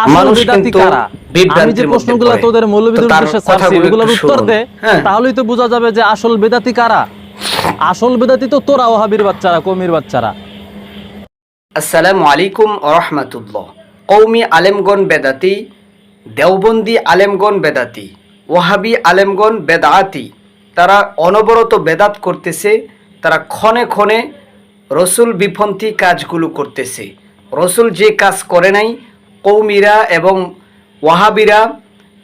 আসল মানুষ কিন্তু আমি যে প্রশ্নগুলো তোদের মৌলবীদের উদ্দেশ্যে ছাড়ছি এগুলোর উত্তর দে হ্যাঁ। তাহলেই তো বোঝা যাবে যে আসল বেদাতি কারা। আসল বেদাতি তো তোরা ওহাবির বাচ্চারা কমির বাচ্চারা। আসসালামু আলাইকুম রহমতুল্লাহ। কৌমি আলেমগণ বেদাতি দেওবন্দি আলেমগণ বেদাতি ওহাবি আলেমগণ বেদাতি তারা অনবরত বেদাত করতেছে তারা ক্ষণে ক্ষণে রসুল বিপন্থী কাজগুলো করতেছে। রসুল যে কাজ করে নাই কৌমিরা এবং ওয়াহাবিরা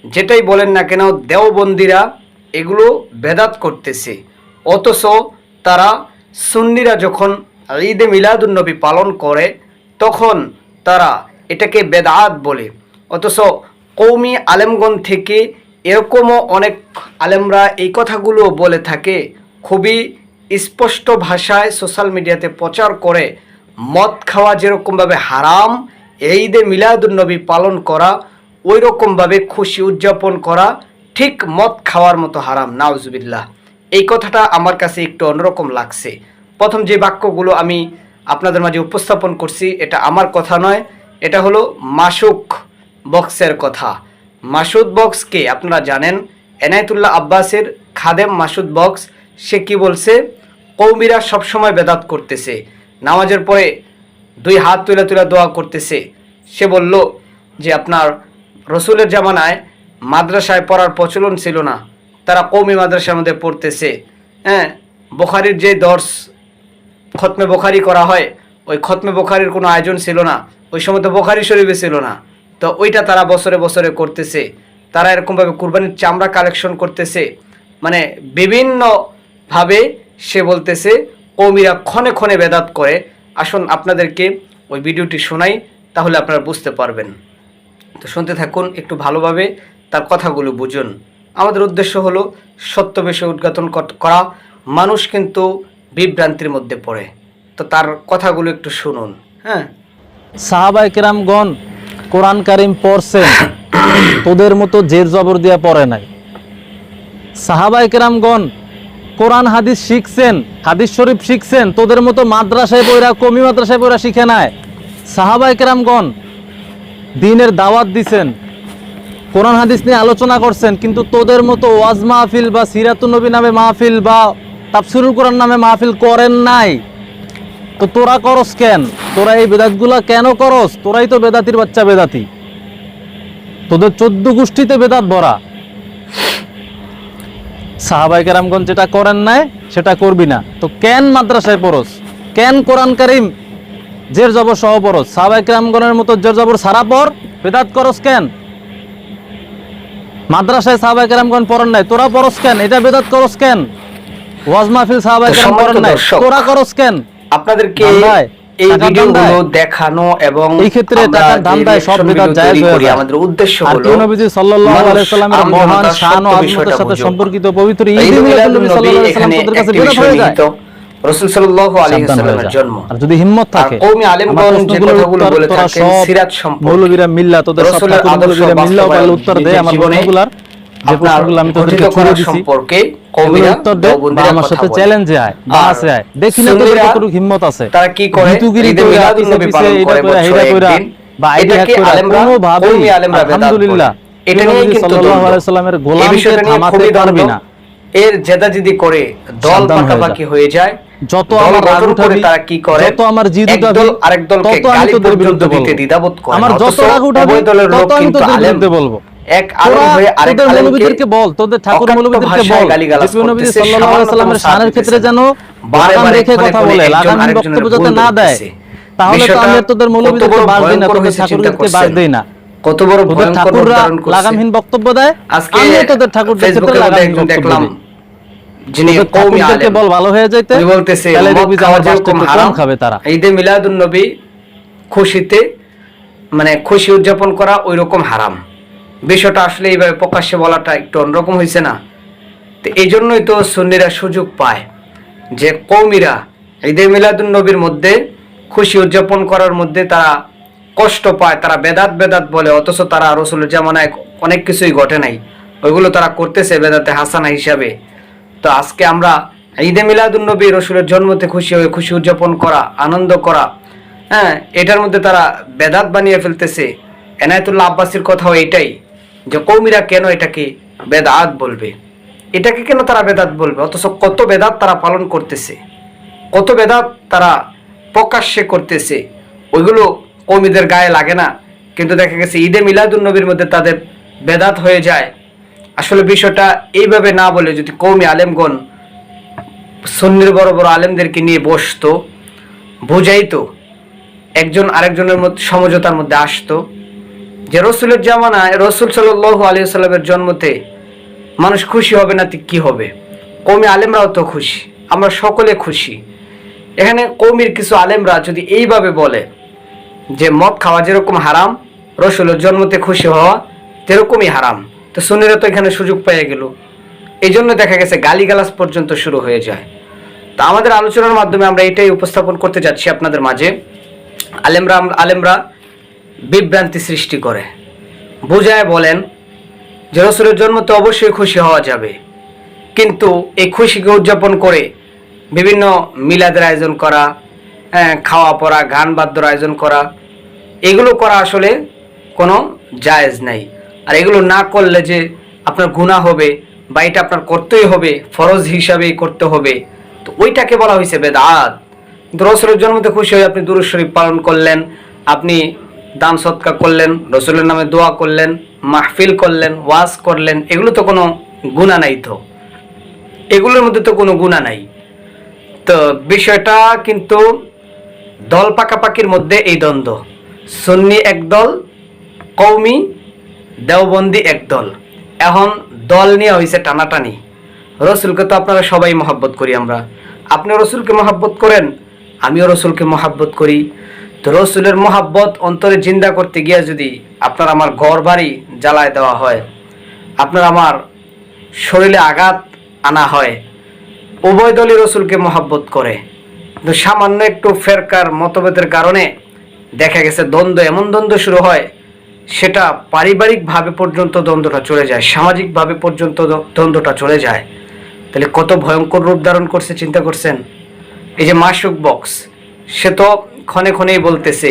যেটাই বলেন না কেন, দেওবন্দিরা এগুলো বেদাত করতেছে। অথচ তারা সুন্নিরা যখন ঈদে মিলাদুন্নবী পালন করে, তখন তারা এটাকে বেদাত বলে। অথচ কৌমি আলেমগণ থেকে এরকমও অনেক আলেমরা এই কথাগুলো বলে থাকে। খুবই স্পষ্ট ভাষায় সোশ্যাল মিডিয়াতে প্রচার করে, মদ খাওয়া যেরকমভাবে হারাম এই ঈদে মিলাদুন্নবী পালন করা ওই রকমভাবে খুশি উদযাপন করা, ঠিক মদ খাওয়ার মতো হারাম, নাউজুবিল্লাহ। এই কথাটা আমার কাছে একটু অন্যরকম লাগছে। প্রথম যে বাক্যগুলো আমি আপনাদের মাঝে উপস্থাপন করছি, এটা আমার কথা নয়, এটা হলো মাসুক বক্সের কথা। মাসুদ বক্সকে আপনারা জানেন? এনায়েতুল্লাহ আব্বাসের খাদেম মাসুদ বক্স, সে কি বলছে? কৌমিরা সবসময় বেদাত করতেছে। নামাজের পরে দুই হাত তুলে তুলে দোয়া করতেছে। সে বলল যে, আপনার রসুলের জামানায় মাদ্রাসায় পড়ার প্রচলন ছিল না। তারা কৌমি মাদ্রাসার মধ্যে পড়তেছে। হ্যাঁ বোখারির যে দর্শ খতমে বোখারি করা হয়, ওই খতমে বোখারির কোনো আয়োজন ছিল না। ওই সময় তো বোখারি শরীফে ছিল না। তো ওইটা তারা বছরে বছরে করতেছে। তারা এরকমভাবে কুরবানির চামড়া কালেকশন করতেছে। মানে বিভিন্নভাবে সে বলতেছে কৌমিরা ক্ষণে ক্ষণে বেদাত করে। আসুন আপনাদেরকে ওই ভিডিওটি শোনাই, তাহলে আপনারা বুঝতে পারবেন। তো শুনতে থাকুন একটু ভালোভাবে, তার কথাগুলো বুঝুন। আমাদের উদ্দেশ্য হলো সত্য বিষয় উদ্ঘাটন করা মানুষ কিন্তু বিভ্রান্তির মধ্যে পড়ে। তো তার কথাগুলো একটু শুনুন। হ্যাঁ? সাহাবাই কেরামগণ কোরআন কারিম পড়ছেন, তোদের মতো জের জবর দিয়া পড়ে নাই। সাহাবাই কেরামগণ কোরআন হাদিস শিখছেন, হাদিস শরীফ শিখছেন, তোদের মতো মাদ্রাসায় বইরা কমি মাদ্রাসায় বইরা শিখে নাই সাহাবাই কেরামগণ দিনের দাওয়াত দিছেন, কোরআন হাদিস নিয়ে আলোচনা করছেন, কিন্তু তোদের মতো ওয়াজ মাহফিল বা সিরাতুন নবী নামে মাহফিল বা তাফসিরুল কোরআন নামে মাহফিল করেন নাই। তো তোরা করস কেন? তোরা এই বেদাতগুলা কেন করস? তোরাই তো বেদাতির বাচ্চা বেদাতি। তোদের চোদ্দ গোষ্ঠীতে বেদাত ভরা। সাহাবাই কেরামগঞ্জ যেটা করেন নাই সেটা করবি না। তো কেন মাদ্রাসায় পড়স? কেন কোরআন কারিম? জের জবর সহ পড়স। সাহাবাই কেরামগণের মতো জের জবর সারা পর বেদাত করস কেন? মাদ্রাসায় সাহাবাই কেরামগণ পড়েন নাই তোরা পড়স কেন? এটা বেদাত করস কেন? ওয়াজ মাহফিল সাহাবাই কেরাম পড়েন নাই তোরা করস কেন? আপনাদেরকে এই ভিডিওগুলো দেখানো এবং এই ক্ষেত্রে টাকার ধান্দায় সব বিদাত জায়েজ হয়ে আমাদের উদ্দেশ্য হলো নবীজি সাল্লাল্লাহু আলাইহি সাল্লামের মহান শান ও আজমতের সাথে সম্পর্কিত পবিত্র নবী সাল্লাল্লাহু আলাইহি সাল্লাম কাছে হয়ে যায়। রাসূল সাল্লাল্লাহু আলাইহি সাল্লামের জন্ম। আর যদি হিম্মত থাকে কওমি আলেমগণ যে কথাগুলো উত্তর বলে থাকেন সিরাত সম্পর্কে। মৌলবীরা মিল্লা তোদের সব রসুলের মৌলবীরা মিল্লা বাস্তবায়ন উত্তর দেয় আমার জীবনে প্রশ্নগুলার। যে প্রশ্নগুলো আমি তোদেরকে দিছি সম্পর্কে বা আমার সাথে চ্যালেঞ্জে আয় আয়। দেখি না তোদের কতটুকু হিম্মত আছে। তারা কি করে? পালন করে কইরা, বা বেদাত বলে। আলহামদুলিল্লাহ, এটা নিয়ে কিন্তু সাল্লাল্লাহু আলাইহি সাল্লামের গোলামকে থামাতে পারবি না। এর জেদাজিদি করে দল পাকাপাকি হয়ে যায়। যত আমার রাগ উঠাবি, তারা কি করে? যত আমার জিদ উঠাবি, দল আরেক দলকে গালি পর্যন্ত দিতে। দ্বিধাবোধ করে আমার যত রাগ উঠাবি, তত আমি তোদের বিরুদ্ধে বলব। এক আলেম হয়ে আরেক আলেমকে বল তোদের ঠাকুর মৌলবীদেরকে বল। নবী সাল্লাল্লাহু আলাইহি শানের ক্ষেত্রে দিতেছে যেন বারে বারে রেখে কথা বলে বক্তব্য যাতে না দেয় তাহলে তো আমি তোদের মৌলবীদেরকে বাদ দিই না তোদের ঠাকুরদেরকে বাদ। দিই না। কত বড় ভয়ঙ্কর লাগামহীন বক্তব্য দেয় আজকে তোদের ঠাকুরদের ক্ষেত্রে ফেসবুকের লাগামহীন দেখলাম যিনি কওমি আলেম। বল ভালো হয়ে যাইতে উনি বলতেছে হারাম। খাবে তারা। ঈদে মিলাদুন নবী খুশিতে মানে খুশি উদযাপন করা ওই রকম হারাম বিষয়টা আসলে এইভাবে প্রকাশ্যে বলাটা একটু অন্যরকম হয়েছে না। তো এই জন্যই তো সুন্নিরা সুযোগ পায় যে কৌমিরা ঈদে মিলাদুন নবীর মধ্যে খুশি উদযাপন করার মধ্যে তারা কষ্ট পায়, তারা বেদাত বেদাত বলে, অথচ তারা রসুলের জামানায় অনেক কিছুই ঘটে নাই। ওইগুলো তারা করতেছে বেদাতে হাসানা হিসাবে। তো আজকে আমরা ঈদে মিলাদুন নবী রসুলের জন্মতে খুশি হয়ে খুশি উদযাপন করা, আনন্দ করা হ্যাঁ এটার মধ্যে তারা বেদাত বানিয়ে ফেলতেছে। এনায়তুল্লাহ আব্বাসির কথাও এটাই। যে কৌমিরা কেন এটাকে বেদাত বলবে? এটাকে কেন তারা বেদাত বলবে? অথচ কত বেদাত তারা পালন করতেছে? কত বেদাত তারা প্রকাশ্যে করতেছে? ওইগুলো কৌমিদের গায়ে লাগে না। কিন্তু দেখা গেছে ঈদে মিলাদুন নবীর মধ্যে তাদের বেদাত হয়ে যায়। আসলে বিষয়টা এইভাবে না বলে যদি কৌমি আলেমগণ সন্নির বড় বড় আলেমদেরকে নিয়ে বসতো, বুঝাইতো, একজন আরেকজনের মধ্যে সমঝোতার মধ্যে আসতো যে রসুলের জামানায় রসুল সাল্লু আলী সাল্লামের জন্মতে মানুষ খুশি হবে না কি হবে? কৌমি আলেমরাও তো খুশি, আমরা সকলে খুশি। এখানে কৌমির কিছু আলেমরা যদি এইভাবে বলে যে মদ খাওয়া যেরকম হারাম, রসুলের জন্মতে খুশি হওয়া তেরকমই হারাম। তো সুনিরা তো এখানে সুযোগ পেয়ে গেল। এই জন্য দেখা গেছে গালিগালাজ পর্যন্ত শুরু হয়ে যায়। তা আমাদের আলোচনার মাধ্যমে আমরা এটাই উপস্থাপন করতে যাচ্ছি আপনাদের মাঝে। আলেমরা আলেমরা বিভ্রান্তি সৃষ্টি করে। বুঝায় বলেন যে রসুলের জন্মতে অবশ্যই খুশি হওয়া যাবে। কিন্তু এই খুশিকে উদযাপন করে বিভিন্ন মিলাদের আয়োজন করা হ্যাঁ, খাওয়া পড়া গান বাদ্যর আয়োজন করা এগুলো করা আসলে কোনো জায়েজ নাই। আর এগুলো না করলে যে আপনার গুণা হবে বা এটা আপনার করতেই হবে ফরজ হিসাবেই করতে হবে তো ওইটাকে বলা হয়েছে বেদাত। কিন্তু জন্মতে খুশি হয়ে আপনি দুরুদ শরীফ পালন করলেন আপনি দান সৎকা করলেন, রসুলের নামে দোয়া করলেন, মাহফিল করলেন, ওয়াজ করলেন, এগুলো তো কোনো গুণা নাই তো। এগুলোর মধ্যে তো কোনো গুণা নাই। তো বিষয়টা কিন্তু দল পাকাপাকির মধ্যে এই দ্বন্দ্ব। সুন্নি একদল কৌমি দেওবন্দি একদল। এখন দল নিয়ে হয়েছে টানাটানি। রসুলকে তো আপনারা সবাই মহাব্বত করি আমরা। আপনি রসুলকে মহাব্বত করেন, আমিও রসুলকে মহাব্বত করি। তো রসুলের মহাব্বত অন্তরে জিন্দা করতে গিয়ে যদি আপনার আমার ঘর বাড়ি জ্বালায় দেওয়া হয়, আপনার আমার শরীরে আঘাত আনা হয়, উভয় দলই রসুলকে মহাব্বত করে। কিন্তু সামান্য একটু ফেরকার মতভেদের কারণে দেখা গেছে দ্বন্দ্ব, এমন দ্বন্দ্ব শুরু হয়, সেটা পারিবারিকভাবে পর্যন্ত দ্বন্দ্বটা চলে যায়, সামাজিকভাবে পর্যন্ত দ্বন্দ্বটা চলে যায়। তাহলে কত ভয়ঙ্কর রূপ ধারণ করছে, চিন্তা করছেন? এই যে মাসুক বক্স সে তো ক্ষণে ক্ষণেই বলতেছে,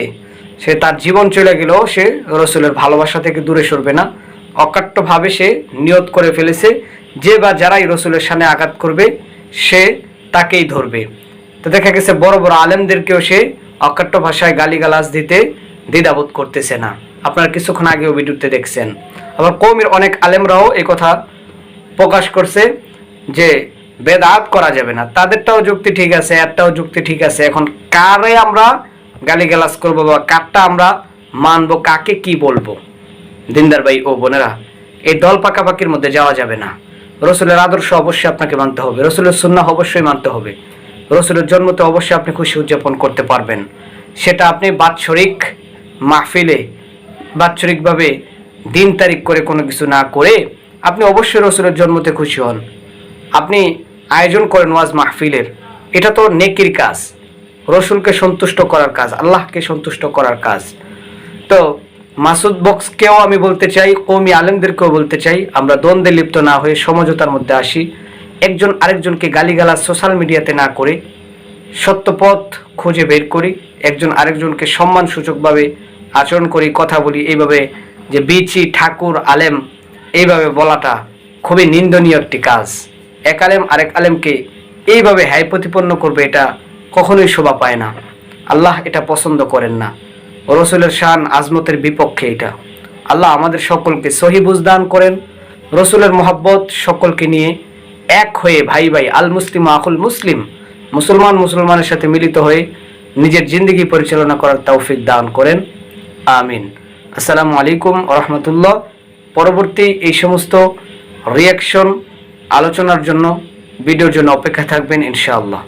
সে তার জীবন চলে গেলেও সে রসুলের ভালোবাসা থেকে দূরে সরবে না। অকাট্যভাবে সে নিয়ত করে ফেলেছে, যে বা যারাই রসুলের সামনে আঘাত করবে, সে তাকেই ধরবে। তো দেখা গেছে, বড় বড় আলেমদেরকেও সে অকাট্য ভাষায় গালিগালাজ দিতে দ্বিধাবোধ করতেছে না। আপনারা কিছুক্ষণ আগেও ভিডিওতে দেখছেন। আবার কৌমির অনেক আলেমরাও এই কথা প্রকাশ করছে যে বেদাত করা যাবে না। তাদেরটাও যুক্তি ঠিক আছে, একটাও যুক্তি ঠিক আছে। এখন কারে আমরা গালিগালাজ করব বা কারটা আমরা মানবো, কাকে কি বলব? দিনদার ভাই ও বোনেরা, এই দল পাকাপাকির মধ্যে যাওয়া যাবে না। রসুলের আদর্শ অবশ্যই আপনাকে মানতে হবে, রসুলের সুন্নাহ অবশ্যই মানতে হবে। রসুলের জন্মতে অবশ্যই আপনি খুশি উদযাপন করতে পারবেন। সেটা আপনি বাৎসরিক মাহফিলে, বাৎসরিকভাবে দিন তারিখ করে কোনো কিছু না করে আপনি অবশ্যই রসুলের জন্মতে খুশি হন। আপনি আয়োজন করেন ওয়াজ মাহফিলের। এটা তো নেকির কাজ। রসুলকে সন্তুষ্ট করার কাজ, আল্লাহকে সন্তুষ্ট করার কাজ। তো মাসুদ বক্সকেও আমি বলতে চাই কৌমি আলেমদেরকেও বলতে চাই, আমরা দ্বন্দ্বে লিপ্ত না হয়ে সমঝোতার মধ্যে আসি। একজন আরেকজনকে গালিগালাজ সোশ্যাল মিডিয়াতে না করে সত্যপথ খুঁজে বের করি, একজন আরেকজনকে সম্মানসূচকভাবে আচরণ করি, কথা বলি, এইভাবে যে বিচি ঠাকুর আলেম, এইভাবে বলাটা খুবই নিন্দনীয় একটি কাজ। এক আলেম আরেক আলেমকে এইভাবে হ্যায় প্রতিপন্ন করবে এটা কখনোই শোভা পায় না। আল্লাহ এটা পছন্দ করেন না। রসুলের শান আজমতের বিপক্ষে এটা। আল্লাহ আমাদের সকলকে সহি বুঝদান করেন। রসুলের মোহাব্বত সকলকে নিয়ে এক হয়ে ভাই ভাই আল মুসলিম আকুল মুসলিম মুসলমান মুসলমানের সাথে মিলিত হয়ে নিজের জিন্দগি পরিচালনা করার তৌফিক দান করেন। আমিন। আসসালামু আলাইকুম রহমতুল্লাহ। পরবর্তী এই সমস্ত রিয়াকশন আলোচনার জন্য ভিডিওর জন্য অপেক্ষা থাকবেন ইনশাআল্লাহ।